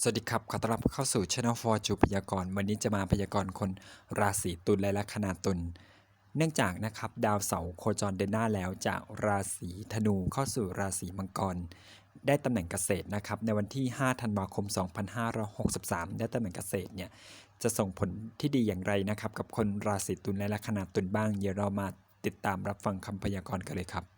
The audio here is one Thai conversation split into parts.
สวัสดีครับ ขอต้อนรับเข้าสู่ช anel for จูพยากรณ์วันนี้จะมาพยากรณ์คนราศีตุลและลัคนาตุล เนื่องจากนะครับดาวเสาร์โคจรเดินหน้าแล้วจากราศีธนูเข้าสู่ราศีมังกร ได้ตำแหน่งเกษตรนะครับในวันที่ 5 ธันวาคม 2563 ได้ตำแหน่งเกษตรเนี่ยจะส่งผลที่ดีอย่างไรนะครับกับคนราศีตุลและลัคนาตุลบ้าง เดี๋ยวเรามาติดตามรับฟังคำพยากรณ์กันเลยครับ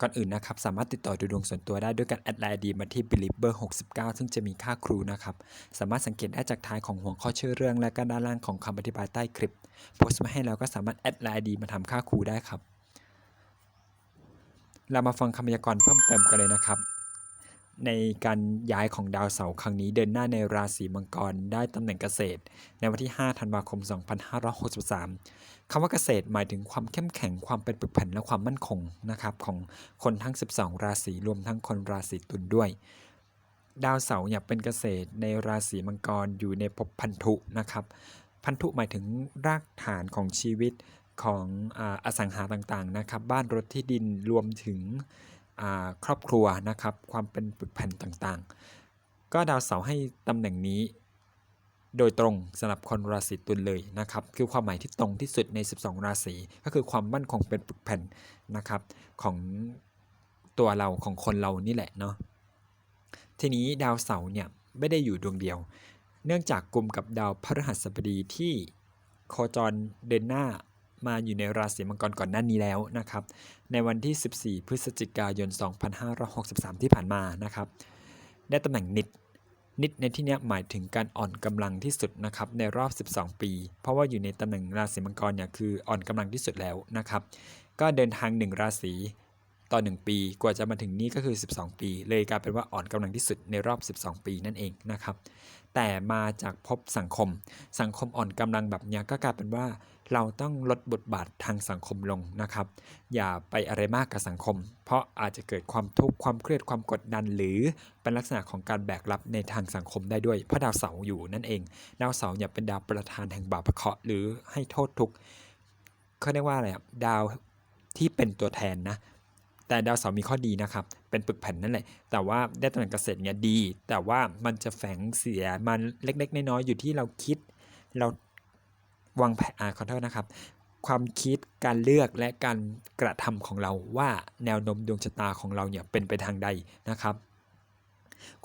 ก่อนอื่นนะครับ สามารถติดต่อดูดวงส่วนตัวได้ด้วยการแอดไลน์ดีมาที่ believer 69 ซึ่งจะมีค่าครูนะครับ สามารถสังเกตได้จากท้ายของหัวข้อชื่อเรื่องและก็ด้านล่างของคำอธิบายใต้คลิป โพสต์มาให้แล้วก็สามารถแอดไลน์ดีมาทำค่าครูได้ครับ เรามาฟังคำพยากรณ์เพิ่มเติมกันเลยนะครับ ในการย้ายของดาวเสาร์ครั้งนี้เดินหน้าในราศีมังกรได้ตำแหน่งเกษตร ในวันที่ 5 ธันวาคม 2563 คำว่าเกษตรหมายถึงความเข้มแข็งความเป็นปึกแผ่นและความมั่นคงนะครับของคนทั้ง 12 ราศีรวมทั้งคนราศีตุลด้วย ดาวเสาร์เนี่ยเป็นเกษตรในราศีมังกรอยู่ในภพพันธุนะครับ พันธุหมายถึงรากฐานของชีวิตของออสังหาต่างๆนะครับ บ้านรถที่ดินรวมถึง ครอบครัวนะครับ ความเป็นปึกแผ่นต่างๆ ก็ดาวเสาร์ให้ตำแหน่งนี้ โดยตรงสำหรับคนราศีตุลเลยนะครับ คือความหมายที่ตรงที่สุดใน 12 ราศีก็คือความมั่นคงเป็นปึกแผ่นนะครับของตัวเราของคนเรานี่แหละเนาะทีนี้ดาวเสาร์เนี่ยไม่ได้อยู่ดวงเดียว เนื่องจากกลุ่มกับดาวพฤหัสบดีที่โคจรเดินหน้า มาอยู่ในราศีมังกรก่อนหน้านี้แล้วนะครับ ในวันที่ 14 พฤศจิกายน 2563 ที่ผ่านมานะครับ ได้ตำแหน่งนิดนิดในที่นี้หมายถึงการอ่อนกำลังที่สุดนะครับในรอบ 12 ปี เพราะว่าอยู่ในตำแหน่งราศีมังกรเนี่ยคืออ่อนกำลังที่สุดแล้วนะครับ ก็เดินทาง 1 ราศี ต่อ 1 ปี กว่าจะมาถึงนี้ก็คือ 12 ปี เลยกลายเป็นว่าอ่อนกำลังที่สุดในรอบ 12 ปีนั่นเองนะครับ แต่มาจากภพสังคม สังคมอ่อนกำลังแบบนี้ก็กลายเป็นว่าเราต้องลดบทบาททางสังคมลงนะครับ อย่าไปอะไรมากกับสังคม เพราะอาจจะเกิดความทุกข์ความเครียดความกดดัน หรือเป็นลักษณะของการแบกรับในทางสังคมได้ด้วยเพราะดาวเสาร์อยู่นั่นเอง ดาวเสาร์เนี่ยเป็นดาวประธานแห่งบาปะเคราะห์หรือให้โทษทุกข์เขาเรียกว่าอะไรดาวที่เป็นตัวแทนนะ แต่ดาวเสาร์มีข้อดีนะครับ เป็นปึกแผ่นนั่นแหละ แต่ว่าได้ตำแหน่งเกษตรเนี่ยดี แต่ว่ามันจะแฝงเสียมันเล็ก ๆ น้อยๆอยู่ที่เราคิด เราวางแผนอ่าขอโทษนะครับ ความคิดการเลือกและการกระทำของเราว่าแนวโน้มดวงชะตาของเราเนี่ยเป็นไปทางใดนะครับ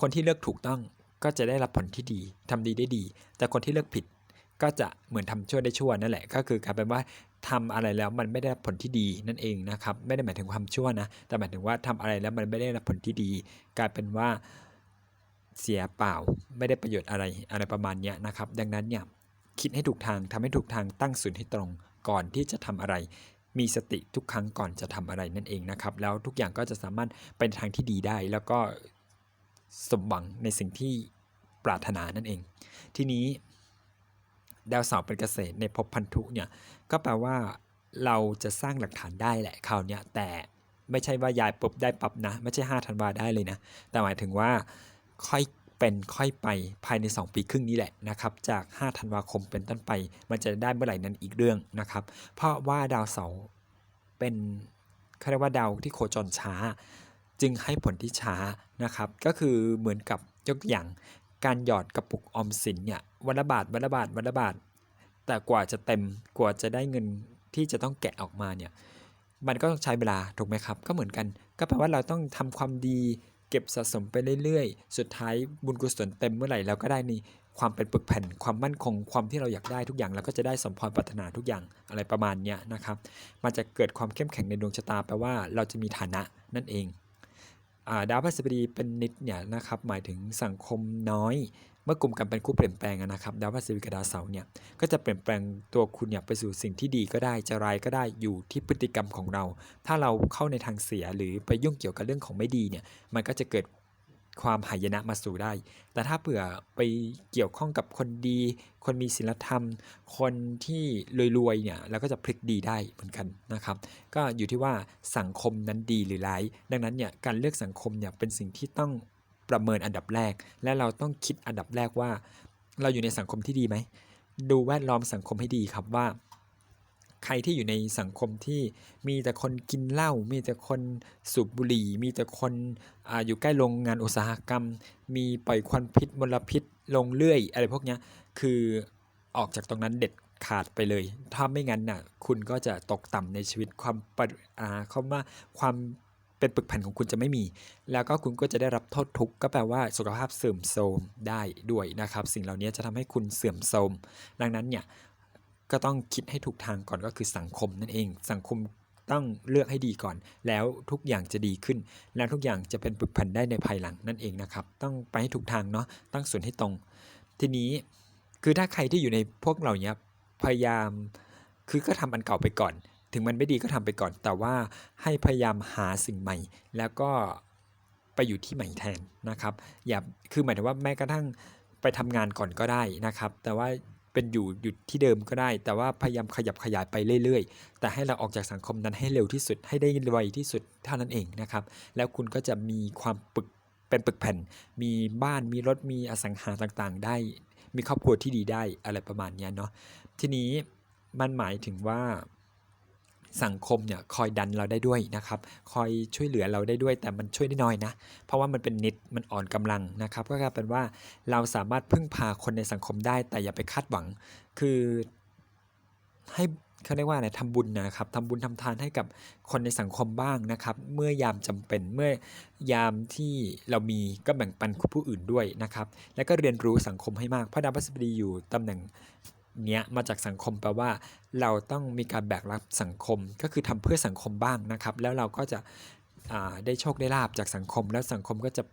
คนที่เลือกถูกต้องก็จะได้รับผลที่ดีทำดีได้ดี แต่คนที่เลือกผิด ก็จะเหมือนทำชั่วได้ชั่วนั่นแหละก็คือกลายเป็นว่าทำอะไรแล้วมันไม่ได้ผลที่ดีนั่นเองนะครับไม่ได้หมายถึงความชั่วนะแต่หมายถึงว่าทำอะไรแล้วมันไม่ได้รับผลที่ดี กลายเป็นว่าเสียเปล่าไม่ได้ประโยชน์อะไรอะไรประมาณนี้นะครับ ดังนั้นเนี่ยคิดให้ถูกทางทำให้ถูกทางตั้งศูนย์ให้ตรงก่อนที่จะทำอะไร มีสติทุกครั้งก่อนจะทำอะไรนั่นเองนะครับ แล้วทุกอย่างก็จะสามารถไปในทางที่ดีได้ แล้วก็สมหวังในสิ่งที่ปรารถนานั่นเอง ทีนี้ ดาวเสาร์เป็นเกษตรในภพพันธุเนี่ยก็แปลว่าเราจะสร้างหลักฐานได้แหละคราวนี้แต่ไม่ใช่ว่ายายปุ๊บได้ปั๊บนะ ไม่ใช่5ธันวาได้เลยนะ แต่หมายถึงว่าค่อยเป็นค่อยไปภายใน 2 ปีครึ่งนี้แหละนะครับ จาก 5 ธันวาคมเป็นต้นไป มันจะได้เมื่อไหร่นั้นอีกเรื่องนะครับ เพราะว่าดาวเสาร์เป็นเขาเรียกว่าดาวที่โคจรช้า จึงให้ผลที่ช้านะครับ ก็คือเหมือนกับยกอย่าง การหยอดกระปุกออมสินเนี่ยวันละบาทวันละบาทวันละบาท แต่กว่าจะเต็มกว่าจะได้เงินที่จะต้องแกะออกมาเนี่ยมันก็ต้องใช้เวลาถูกไหมครับ ก็เหมือนกัน ก็แปลว่าเราต้องทำความดี เก็บสะสมไปเรื่อยๆ สุดท้ายบุญกุศลเต็มเมื่อไหร่เราก็ได้นี่ความเป็นปึกแผ่นความมั่นคงความที่เราอยากได้ทุกอย่างเราก็จะได้สมพรปรารถนาทุกอย่างอะไรประมาณเนี้ยนะครับ มันจะเกิดความเข้มแข็งในดวงชะตาแปลว่าเราจะมีฐานะนั่นเอง ดาวพฤหัสบดีเป็นนิดเนี่ยนะครับหมายถึงสังคมน้อย เมื่อกลุ่มกันเป็นคู่เปลี่ยนแปลงนะครับดาวพฤหัสบดีกับดาวเสาร์เนี่ยก็จะเปลี่ยนแปลงตัวคุณเนี่ยไปสู่สิ่งที่ดีก็ได้จะร้ายก็ได้อยู่ที่พฤติกรรมของเรา ถ้าเราเข้าในทางเสียหรือไปยุ่งเกี่ยวกับเรื่องของไม่ดีเนี่ยมันก็จะเกิด ความหายนะมาสู่ได้ แต่ถ้าเผื่อไปเกี่ยวข้องกับคนดี คนมีศีลธรรม คนที่รวยๆเนี่ยเราก็จะพลิกดีได้เหมือนกันนะครับ ก็อยู่ที่ว่าสังคมนั้นดีหรือร้าย ดังนั้นเนี่ยการเลือกสังคมเนี่ยเป็นสิ่งที่ต้องประเมินอันดับแรก และเราต้องคิดอันดับแรกว่า เราอยู่ในสังคมที่ดีไหม ดูแวดล้อมสังคมให้ดีครับว่า ใครที่อยู่ในสังคมที่มีแต่คนกินเหล้ามีแต่คนสูบบุหรี่ มีแต่คนออยู่ใกล้โรงงานอุตสาหกรรม มีปล่อยควันพิษมลพิษลงเรื่อย อะไรพวกนี้คือออกจากตรงนั้นเด็ดขาดไปเลย ถ้าไม่งั้นน่ะ คุณก็จะตกต่ำในชีวิตความปอาเขาว่าความเป็นปึกแผ่นของคุณจะไม่มี แล้วก็คุณก็จะได้รับโทษทุกข์ก็แปลว่าสุขภาพเสื่อมโทรมได้ด้วยนะครับ สิ่งเหล่านี้จะทำให้คุณเสื่อมโทรมดังนั้นเนี่ย ก็ต้องคิดให้ถูกทางก่อนก็คือสังคมนั่นเอง สังคมต้องเลือกให้ดีก่อน แล้วทุกอย่างจะดีขึ้น แล้วทุกอย่างจะเป็นปึกแผ่นได้ในภายหลังนั่นเองนะครับ ต้องไปให้ถูกทางเนาะตั้งส่วนให้ตรง ทีนี้คือถ้าใครที่อยู่ในพวกเราเนี้ยพยายามคือก็ทำอันเก่าไปก่อน ถึงมันไม่ดีก็ทำไปก่อน แต่ว่าให้พยายามหาสิ่งใหม่ แล้วก็ไปอยู่ที่ใหม่แทนนะครับ อย่าคือหมายถึงว่าแม้กระทั่งไปทำงานก่อนก็ได้นะครับ แต่ว่า เป็นอยู่หยุดที่เดิมก็ได้ แต่ว่าพยายามขยับขยายไปเรื่อยๆ แต่ให้เราออกจากสังคมนั้นให้เร็วที่สุดให้ได้ไวที่สุดเท่านั้นเองนะครับ แล้วคุณก็จะมีความปึกเป็นปึกแผ่น มีบ้านมีรถมีอสังหาต่างๆ ได้ มีครอบครัวที่ดีได้อะไรประมาณนี้เนาะทีนี้มันหมายถึงว่า สังคมเนี่ยคอยดันเราได้ด้วยนะครับ คอยช่วยเหลือเราได้ด้วย แต่มันช่วยได้น้อยนะ เพราะว่ามันเป็นนิดมันอ่อนกำลังนะครับ ก็กลายเป็นว่าเราสามารถพึ่งพาคนในสังคมได้ แต่อย่าไปคาดหวัง คือให้เขาเรียกว่าอะไรทำบุญนะครับทำบุญทำทานให้กับคนในสังคมบ้างนะครับ เมื่อยามจำเป็นเมื่อยามที่เรามีก็แบ่งปันผู้อื่นด้วยนะครับ แล้วก็เรียนรู้สังคมให้มากเพราะดาวพฤหัสบดีอยู่ตำแหน่ง เนี้ยมาจากสังคมแปลว่า เราต้องมีการแบกรับสังคมก็คือทำเพื่อสังคมบ้างนะครับ แล้วเราก็จะได้โชคได้ลาบจากสังคม แล้วสังคมก็จะ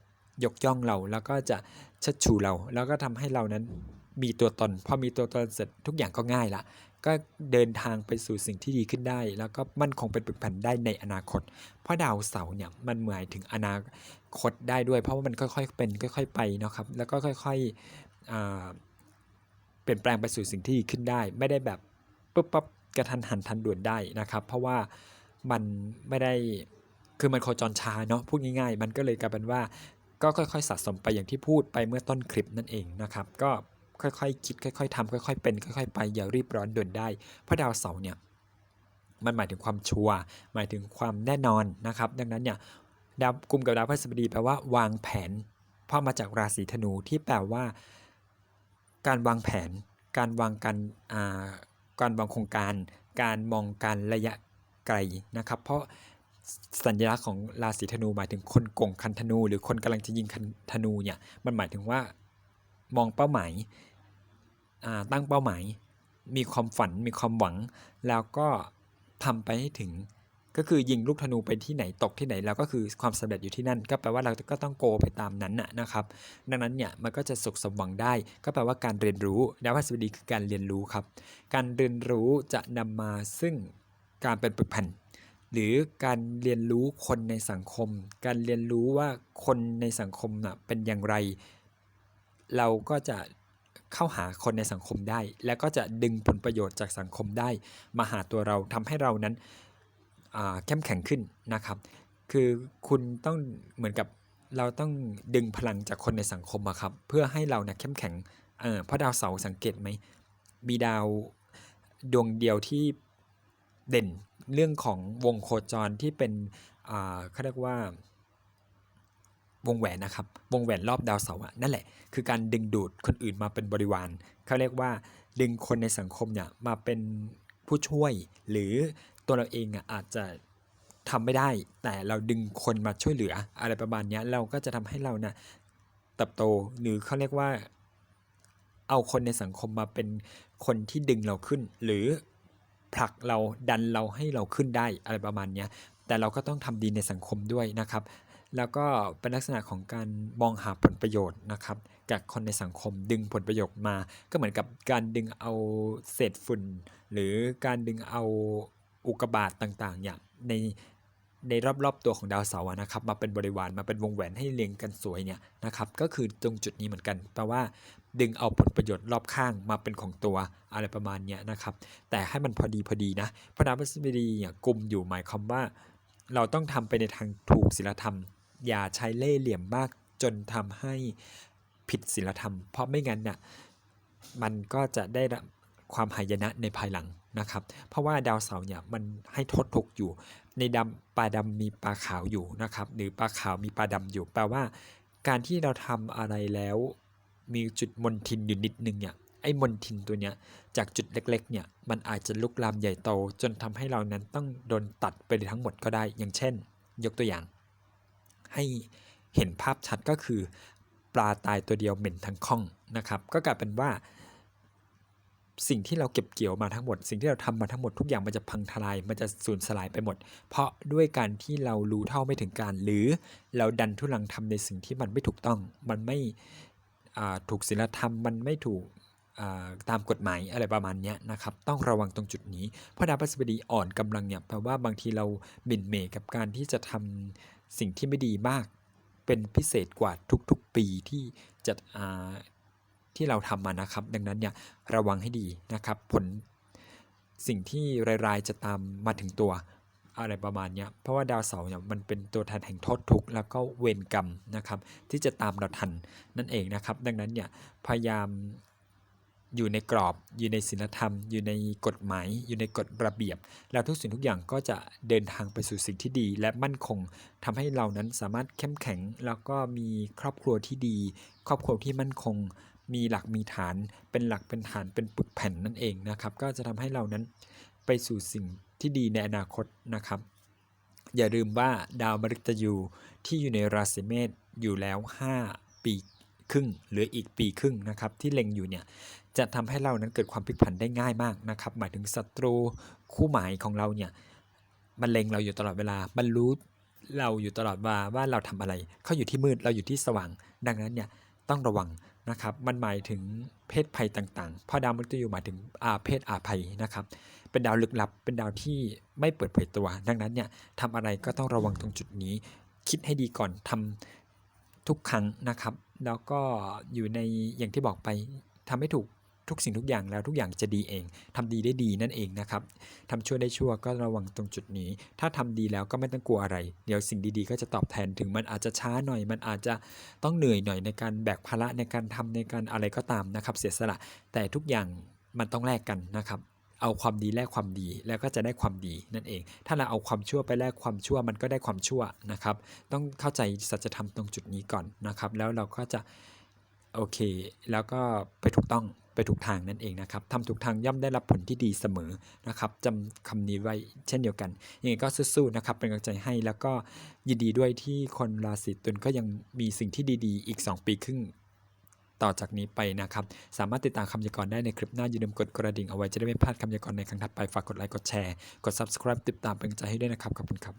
ยกย่องเรา แล้วก็จะชิดชูเรา แล้วก็ทำให้เรานั้นมีตัวตนพอมีตัวตนเสร็จทุกอย่างก็ง่ายละก็เดินทางไปสู่สิ่งที่ดีขึ้นได้ แล้วก็มั่นคงเป็นปึกแผ่นได้ในอนาคต เพราะดาวเสาร์เนี่ยมันหมายถึงอนาคตได้ด้วย เพราะว่ามันค่อยๆเป็นค่อย ๆ ไปนะครับแล้วก็ค่อยๆ ลี่ยนแปลงไปสู่สิ่งที่ดีขึ้นได้ ไม่ได้แบบปุ๊บปั๊บกระทันหันทันด่วนได้นะครับ เพราะว่ามันไม่ได้คือมันโคจรช้าเนาะพูดง่ายๆ มันก็เลยกลายเป็นว่าก็ค่อยๆสะสมไปอย่างที่พูดไปเมื่อต้นคลิปนั่นเองนะครับ ก็ค่อยๆคิดค่อยๆทำค่อยๆเป็นค่อยๆไปอย่ารีบร้อนด่วนได้ เพราะดาวเสาร์เนี่ยมันหมายถึงความชัวร์หมายถึงความแน่นอนนะครับ ดังนั้นเนี่ยดาวกลุ่มกับดาวพฤหัสบดีแปลว่าวางแผนเพราะมาจากราศีธนูที่แปลว่า การวางแผน การวางการอ่าการวางโครงการ การมองการระยะไกลนะครับ เพราะสัญลักษณ์ของราศีธนูหมายถึงคนกงคันธนู หรือคนกำลังจะยิงคันธนูเนี่ยมันหมายถึงว่ามองเป้าหมายอ่าตั้งเป้าหมาย มีความฝันมีความหวัง แล้วก็ทำไปให้ถึง ก็คือยิงลูกธนูไปที่ไหนตกที่ไหนแล้วก็คือความสำเร็จอยู่ที่นั่น ก็แปลว่าเราก็ต้องโกไปตามนั้นนะครับ ดังนั้นเนี่ยมันก็จะสุขสมหวังได้ ก็แปลว่าการเรียนรู้ดาวพฤหัสบดีคือการเรียนรู้ครับ การเรียนรู้จะนำมาซึ่งการเป็นปึกแผ่นหรือการเรียนรู้คนในสังคม การเรียนรู้ว่าคนในสังคมน่ะเป็นอย่างไร เราก็จะเข้าหาคนในสังคมได้ แล้วก็จะดึงผลประโยชน์จากสังคมได้ มาหาตัวเราทำให้เรานั้น เข้มแข็งขึ้นนะครับ คือคุณต้องเหมือนกับเราต้องดึงพลังจากคนในสังคมอะครับ เพื่อให้เราเนี่ยเข้มแข็งเออเพราะดาวเสาร์สังเกตไหมมีดาวดวงเดียวที่เด่นเรื่องของวงโคจรที่เป็นอ่าเขาเรียกว่าวงแหวนนะครับ วงแหวนรอบดาวเสาร์อะนั่นแหละ คือการดึงดูดคนอื่นมาเป็นบริวารเขาเรียกว่าดึงคนในสังคมเนี่ยมาเป็นผู้ช่วยหรือ ตัวเราเองอะอาจจะทำไม่ได้ แต่เราดึงคนมาช่วยเหลือ อะไรประมาณเนี้ยเราก็จะทำให้เราเนี่ยเติบโตหรือเขาเรียกว่า เอาคนในสังคมมาเป็นคนที่ดึงเราขึ้น หรือผลักเราดันเราให้เราขึ้นได้อะไรประมาณเนี้ยแต่เราก็ต้องทำดีในสังคมด้วยนะครับ แล้วก็เป็นลักษณะของการมองหาผลประโยชน์นะครับจากคนในสังคมดึงผลประโยชน์มา ก็เหมือนกับการดึงเอาเศษฝุ่น หรือการดึงเอา อุกบาตต่างๆเนี่ยในในรอบๆตัวของดาวเสาร์นะครับมาเป็นบริวารมาเป็นวงแหวนให้เรียงกันสวยเนี่ยนะครับก็คือตรงจุดนี้เหมือนกันแปลว่า ดึงเอาผลประโยชน์รอบข้างมาเป็นของตัวอะไรประมาณเนี้ยนะครับแต่ให้มันพอดีพอดีนะพระดาวพฤหัสบดีเนี่ยกลุ่มอยู่หมายความว่า เราต้องทำไปในทางถูกศีลธรรม อย่าใช้เล่ห์เหลี่ยมมากจนทำให้ผิดศีลธรรม เพราะไม่งั้นน่ะมันก็จะได้ความหายนะในภายหลัง นะครับเพราะว่าดาวเสาร์เนี่ยมันให้ทดทกอยู่ ในดำปลาดำมีปลาขาวอยู่นะครับหรือปลาขาวมีปลาดำอยู่ แปลว่า การที่เราทำอะไรแล้ว มีจุดมนทินอยู่นิดนึงเนี่ยไอ้มนทินตัวเนี้ยจากจุดเล็กๆเนี่ยมันอาจจะลุกลามใหญ่โต จนทำให้เรานั้นต้องโดนตัดไปทั้งหมดก็ได้ อย่างเช่น ยกตัวอย่าง ให้เห็นภาพชัดก็คือ ปลาตายตัวเดียวเหม็นทั้งข้องนะครับ ก็กลายเป็นว่า สิ่งที่เราเก็บเกี่ยวมาทั้งหมด สิ่งที่เราทำมาทั้งหมดทุกอย่างมันจะพังทลาย มันจะสูญสลายไปหมด เพราะด้วยการที่เรารู้เท่าไม่ถึงการ หรือเราดันทุลังทำในสิ่งที่มันไม่ถูกต้อง มันไม่ถูกศีลธรรม มันไม่ถูกตามกฎหมายอะไรประมาณนี้นะครับ ต้องระวังตรงจุดนี้ เพราะดาวพฤหัสบดีอ่อนกำลังเนี่ยแปลว่าบางทีเราหมิ่นเมกับการที่จะทำสิ่งที่ไม่ดีมาก เป็นพิเศษกว่าทุกๆปีที่จะอ่า ที่เราทำมานะครับ ดังนั้นเนี่ยระวังให้ดีนะครับ ผลสิ่งที่รายๆจะตามมาถึงตัวอะไรประมาณเนี้ยเพราะว่าดาวเสาร์เนี่ยมันเป็นตัวแทนแห่งโทษทุกข์แล้วก็เวรกรรมนะครับ ที่จะตามเราทันนั่นเองนะครับ ดังนั้นเนี่ยพยายามอยู่ในกรอบอยู่ในศีลธรรม อยู่ในกฎหมาย อยู่ในกฎระเบียบ แล้วทุกสิ่งทุกอย่างก็จะเดินทางไปสู่สิ่งที่ดี และมั่นคงทำให้เรานั้นสามารถเข้มแข็ง แล้วก็มีครอบครัวที่ดี ครอบครัวที่มั่นคง มีหลักมีฐานเป็นหลักเป็นฐานเป็นปึกแผ่นนั่นเองนะครับ ก็จะทำให้เรานั้นไปสู่สิ่งที่ดีในอนาคตนะครับ อย่าลืมว่าดาวมฤตยูที่อยู่ในราศีเมษอยู่แล้ว 5 ปีครึ่งเหลืออีกปีครึ่งนะครับที่เล็งอยู่เนี่ยจะทำให้เรานั้นเกิดความพลิกผันได้ง่ายมากนะครับหมายถึงศัตรูคู่หมายของเราเนี่ยมันเล็งเราอยู่ตลอดเวลามันรู้เราอยู่ตลอดว่าว่าเราทำอะไรเขาอยู่ที่มืดเราอยู่ที่สว่าง ดังนั้นเนี่ยต้องระวัง นะครับมันหมายถึงเพศภัยต่างๆ เพราะดาวมฤตยูหมายถึงอาเพศอาภัยนะครับ เป็นดาวลึกลับ เป็นดาวที่ไม่เปิดเผยตัว ดังนั้นเนี่ยทำอะไรก็ต้องระวังตรงจุดนี้ คิดให้ดีก่อนทำทุกครั้งนะครับ แล้วก็อยู่ในอย่างที่บอกไปทำให้ถูก ทุกสิ่งทุกอย่างแล้วทุกอย่างจะดีเองทำดีได้ดีนั่นเองนะครับทำชั่วได้ชั่วก็ระวังตรงจุดนี้ ถ้าทำดีแล้วก็ไม่ต้องกลัวอะไร เดี๋ยวสิ่งดีๆ ก็จะตอบแทนถึงมันอาจจะช้าหน่อย มันอาจจะต้องเหนื่อยหน่อยในการแบกภาระในการทำในการอะไรก็ตามนะครับ เสียสละแต่ทุกอย่างมันต้องแลกกันนะครับเอาความดีแลกความดีแล้วก็จะได้ความดีนั่นเอง ถ้าเราเอาความชั่วไปแลกความชั่วมันก็ได้ความชั่วนะครับ ต้องเข้าใจสัจธรรมตรงจุดนี้ก่อนนะครับ แล้วเราก็จะโอเค แล้วก็ไปถูกต้อง ไปถูกทางนั่นเองนะครับทำถูกทางย่อมได้รับผลที่ดีเสมอนะครับจำคำนี้ไว้เช่นเดียวกันยังไงก็สู้ๆนะครับเป็นกำลังใจให้แล้วก็ยินดีด้วยที่คนราศีตุลก็ยังมีสิ่งที่ดีๆ อีก 2 ปีครึ่งต่อจากนี้ไปนะครับ สามารถติดตามคำยากรณ์ได้ในคลิปหน้าอย่าลืมกดกระดิ่งเอาไว้จะได้ไม่พลาดคำยากรณ์ในครั้งถัดไป ฝากกดไลค์ กดแชร์ กด subscribe ติดตามเป็นกำลังใจให้ด้วยนะครับ ขอบคุณครับ